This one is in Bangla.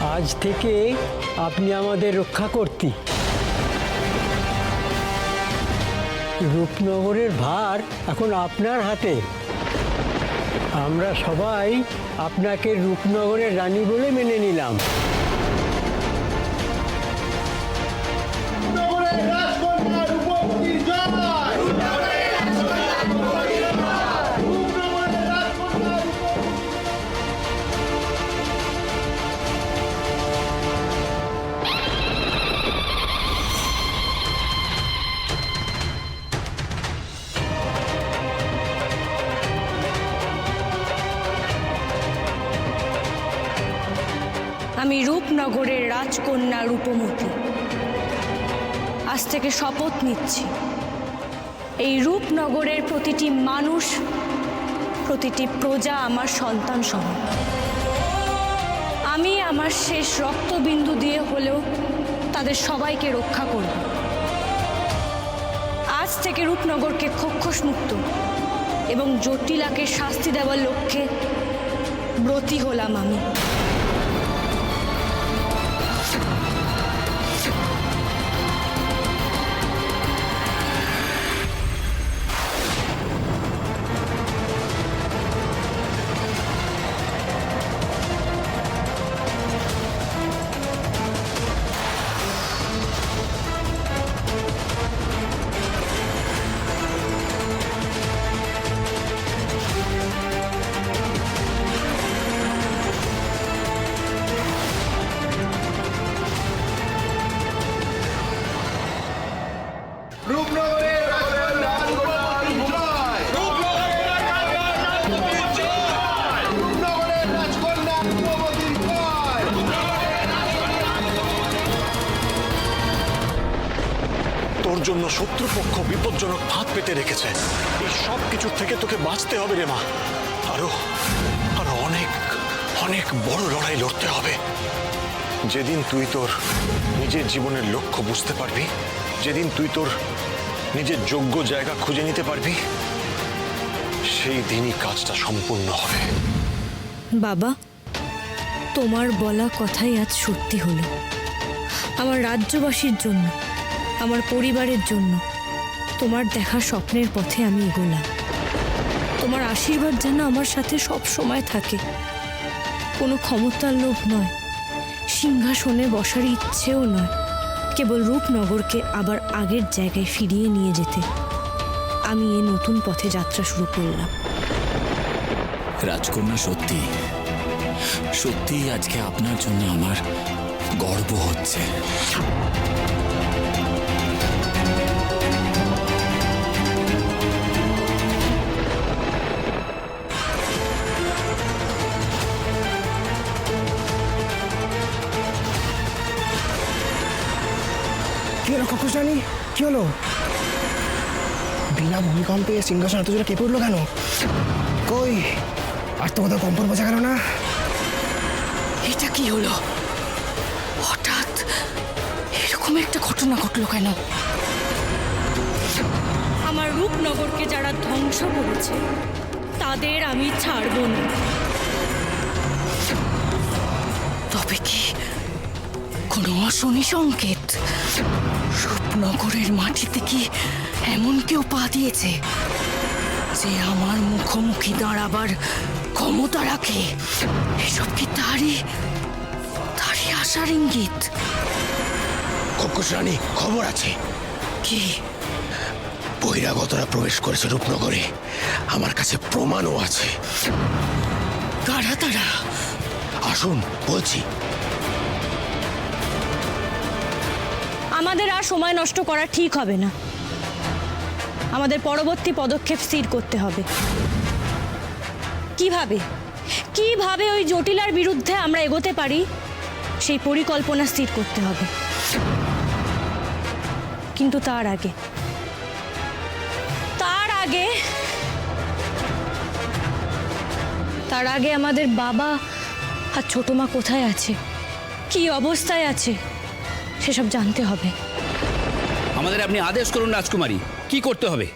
আজ থেকে আপনি আমাদের রক্ষা করতি। রূপনগরের ভার এখন আপনার হাতে। আমরা সবাই আপনাকে রূপনগরের রানী বলে মেনে নিলাম। আমি রূপনগরের রাজকন্যা রূপমতী। আজ থেকে শপথ নিচ্ছি। এই রূপনগরের প্রতিটি মানুষ, প্রতিটি প্রজা আমার সন্তান সহ। আমি আমার শেষ রক্তবিন্দু দিয়ে হলেও তাদের সবাইকে রক্ষা করব। আজ থেকে রূপনগরকে খক্ষস মুক্ত এবং জটিলাকে শাস্তি দেওয়ার লক্ষ্যে ব্রতী হলাম আমি। জন্য শত্রুপক্ষ বিপজ্জনক ফাঁদ পেতে রেখেছে। এই সব কিছুর থেকে তোকে বাঁচতে হবে রে মা। আরও আরও অনেক অনেক বড় লড়াই লড়তে হবে। যেদিন তুই তোর নিজের জীবনের লক্ষ্য বুঝতে পারবি, যেদিন তুই তোর নিজের যোগ্য জায়গা খুঁজে নিতে পারবি, সেই দিনই কাজটা সম্পূর্ণ হবে। বাবা, তোমার বলা কথাই আজ সত্যি হলো। আমার রাজ্যবাসীর জন্য আমার পরিবারের জন্য। তোমার দেখা স্বপ্নের পথে আমি এগোলাম। তোমার আশীর্বাদ যেন আমার সাথে সব সময় থাকে। কোনো ক্ষমতার লোভ নয়। সিংহাসনে বসার ইচ্ছেও নয়। কেবল রূপনগরকে আবার আগের জায়গায় ফিরিয়ে নিয়ে যেতে। আমি এ নতুন পথে যাত্রা শুরু করলাম। রাজকন্যা, সত্যি। সত্যি আজকে আপনার জন্য আমার গর্ব হচ্ছে। কি হলো জানি কি হলো? বিনা ভূমিকম্পে সিংহাসন এত জোরে কেঁপে উঠল কেন? কই? আর তো কোথাও কম্পন বোঝা গেল না। এটা কি হলো? হঠাৎ এরকম একটা ঘটনা ঘটলো কেন? আমার রূপনগরকে যারা ধ্বংস করেছে, তাদের আমি ছাড়ব না। তবে কি অশনি সংকেত। রূপনগরের মাটিতে কি এমন কেউ পা দিয়েছে যে আমার মুখোমুখি দাঁড়াবার ক্ষমতা রাখে? এসব কি তারই তারই আশার ইঙ্গিত? রানী খবর আছে। কি? বহিরাগতরা প্রবেশ করেছে রূপনগরে। আমার কাছে প্রমাণও আছে। কারা তারা? আসুন বলছি। আমাদের আর সময় নষ্ট করা ঠিক হবে না। আমাদের পরবর্তী পদক্ষেপ স্থির করতে হবে। কীভাবে? কীভাবে ওই জটিলার বিরুদ্ধে আমরা এগোতে পারি? সেই পরিকল্পনা স্থির করতে হবে। কিন্তু তার আগে তার আগে তার আগে আমাদের বাবা আর ছোট মা কোথায় আছে? কি অবস্থায় আছে? সেসব জানতে হবে। আমাদের আপনি আদেশ করুন রাজকুমারী। কি করতে হবে?